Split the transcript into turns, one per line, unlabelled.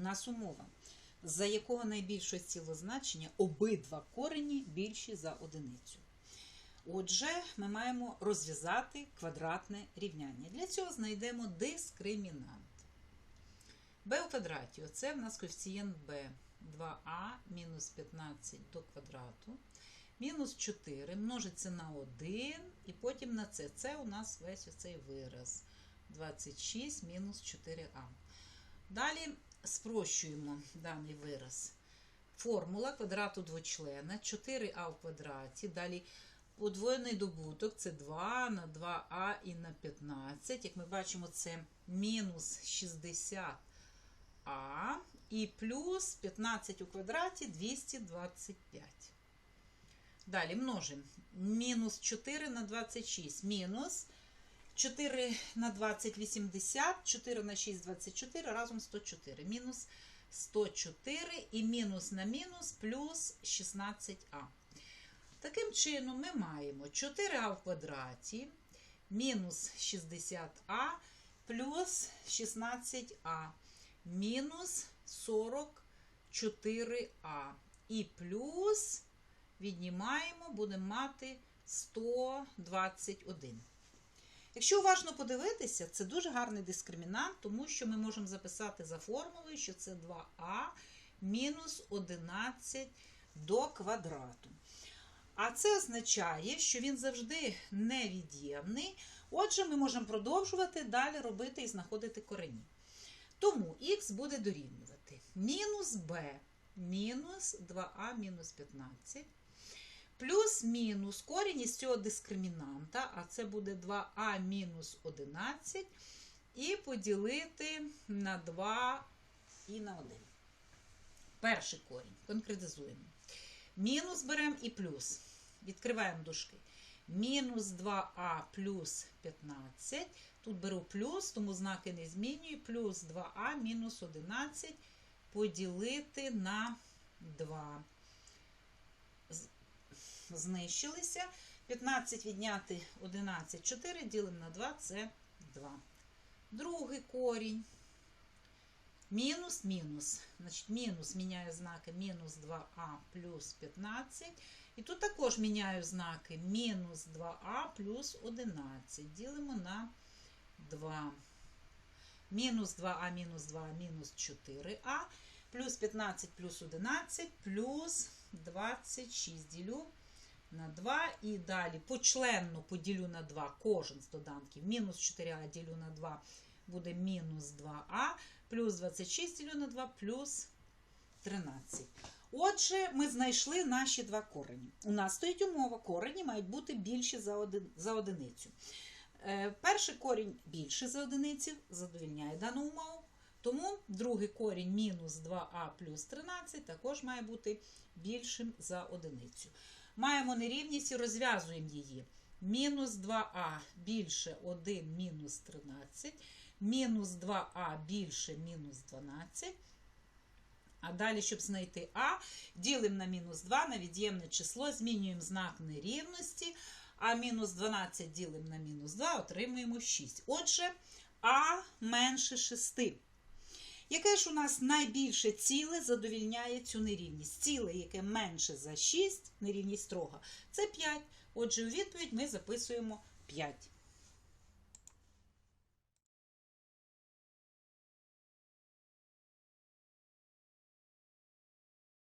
нас умова, за якого найбільшого цілозначення обидва корені більші за одиницю. Отже, ми маємо розв'язати квадратне рівняння. Для цього знайдемо дискримінант. b у квадраті це в нас коефіцієнт b. 2а мінус 15 до квадрату. Мінус 4 множиться на 1 і потім на це. Це у нас весь оцей вираз. 26 мінус 4а. Далі спрощуємо даний вираз. Формула квадрату двочлена 4а в квадраті. Далі подвоєний добуток це 2 на 2а і на 15. Як ми бачимо, це мінус 60а і плюс 15 у квадраті 225. Далі множимо. Мінус 4 на 26. Мінус 4 на 20 80, 4 на 6 24, разом 104. Мінус 104 і мінус на мінус плюс 16а. Таким чином, ми маємо 4а в квадраті мінус 60а плюс 16а мінус 44а. І плюс віднімаємо, будемо мати 121. Якщо уважно подивитися, це дуже гарний дискримінант, тому що ми можемо записати за формулою, що це 2а мінус 11 до квадрату. А це означає, що він завжди невід'ємний. Отже, ми можемо продовжувати далі робити і знаходити корені. Тому х буде дорівнювати мінус b мінус 2а мінус 15. Плюс-мінус корінь із цього дискримінанта, а це буде 2а мінус 11, і поділити на 2 і на 1. Перший корінь. Конкретизуємо. Мінус беремо і плюс. Відкриваємо дужки. Мінус 2а плюс 15. Тут беру плюс, тому знаки не змінюю. Плюс 2а мінус 11 поділити на 2 знищилися. 15 відняти 11, 4 ділимо на 2, це 2. Другий корінь. Мінус, мінус. Значить, мінус міняю знаки мінус 2а плюс 15. І тут також міняю знаки мінус 2а плюс 11. Ділимо на 2. Мінус 2а мінус 2 мінус 4а. Плюс 15 плюс 11 плюс 26 ділю на 2. І далі почленно поділю на 2 кожен з доданків. Мінус 4а ділю на 2 буде мінус 2а, плюс 26 ділю на 2 плюс 13. Отже, ми знайшли наші два корені. У нас стоїть умова, корені мають бути більші за, один, за одиницю. Е, перший корінь більший за одиницю, задовільняє дану умову. Тому другий корінь мінус 2а плюс 13 також має бути більшим за одиницю. Маємо нерівність і розв'язуємо її. Мінус 2а більше 1 мінус 13, мінус 2а більше мінус 12. А далі, щоб знайти а, ділимо на мінус 2 на від'ємне число, змінюємо знак нерівності, а мінус 12 ділимо на мінус 2, отримуємо 6. Отже, а менше 6. Яке ж у нас найбільше ціле задовільняє цю нерівність? Ціле, яке менше за 6, нерівність строга, це 5. Отже, у відповідь ми записуємо 5.